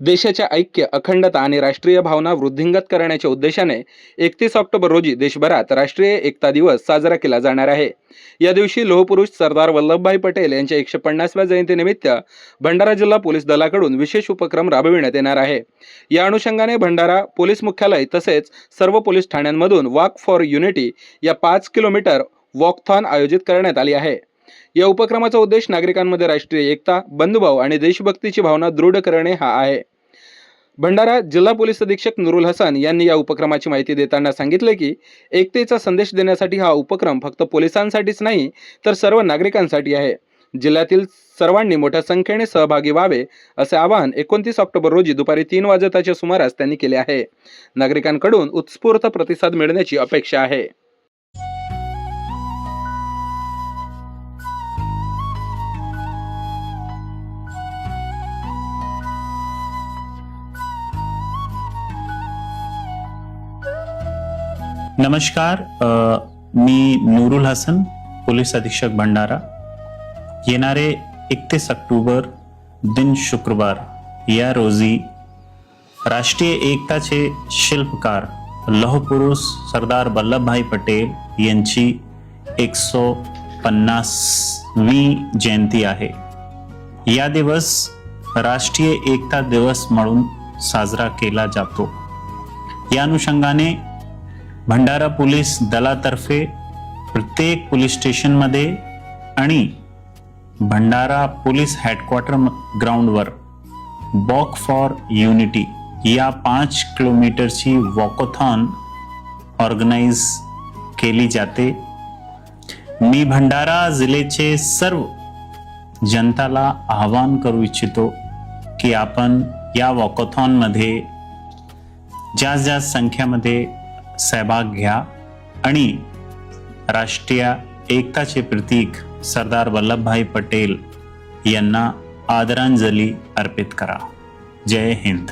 देशाच्या ऐक्य अखंडता आणि राष्ट्रीय भावना वृद्धिंगत करण्याच्या उद्देशाने एकतीस ऑक्टोबर रोजी देशभरात राष्ट्रीय एकता दिवस साजरा केला जाणार आहे. या दिवशी लोहपुरुष सरदार वल्लभभाई पटेल यांच्या एकशे पन्नासव्या जयंतीनिमित्त भंडारा जिल्हा पोलीस दलाकडून विशेष उपक्रम राबविण्यात येणार आहे. या अनुषंगाने भंडारा पोलीस मुख्यालय तसेच सर्व पोलीस ठाण्यांमधून वॉक फॉर युनिटी या पाच किलोमीटर वॉकथॉन आयोजित करण्यात आली आहे. या उपक्रमाचा उद्देश नागरिकांमध्ये राष्ट्रीय एकता बंधुभाव आणि देशभक्तीची भावना दृढ करणे हा आहे. भंडारा जिल्हा पोलीस अधीक्षक नुरुल हसन यांनी या उपक्रमाची माहिती देताना सांगितले की एकतेचा संदेश देण्यासाठी हा उपक्रम फक्त पोलिसांसाठीच नाही तर सर्व नागरिकांसाठी आहे. जिल्ह्यातील सर्वांनी मोठ्या संख्येने सहभागी व्हावे असे आवाहन एकोणतीस ऑक्टोबर रोजी दुपारी तीन वाजताच्या सुमारास त्यांनी केले आहे. नागरिकांकडून उत्स्फूर्त प्रतिसाद मिळण्याची अपेक्षा आहे. नमस्कार मी नूरुल हसन पोलीस अधीक्षक भंडारा. येणारे एकतीस ऑक्टोबर दिन शुक्रवार या रोजी राष्ट्रीय एकताचे शिल्पकार लौहपुरुष सरदार वल्लभभाई पटेल यांची एकशे पन्नासवी जयंती आहे. या दिवस राष्ट्रीय एकता दिवस म्हणून साजरा केला जातो. या अनुषंगाने भंडारा पोलीस दलातर्फे प्रत्येक पोलीस स्टेशनमध्ये आणि भंडारा पोलीस हेडक्वार्टर ग्राउंडवर वॉक फॉर युनिटी या पाच किलोमीटरची वॉकोथॉन ऑर्गनाईज केली जाते. मी भंडारा जिल्ह्याचे सर्व जनताला आवाहन करू इच्छितो की आपण या वॉकोथॉनमध्ये जास्त जास्त संख्यामध्ये सहभाग घ्या आणि राष्ट्रीय एकताचे प्रतीक सरदार वल्लभभाई पटेल यांना आदरांजली अर्पित करा. जय हिंद.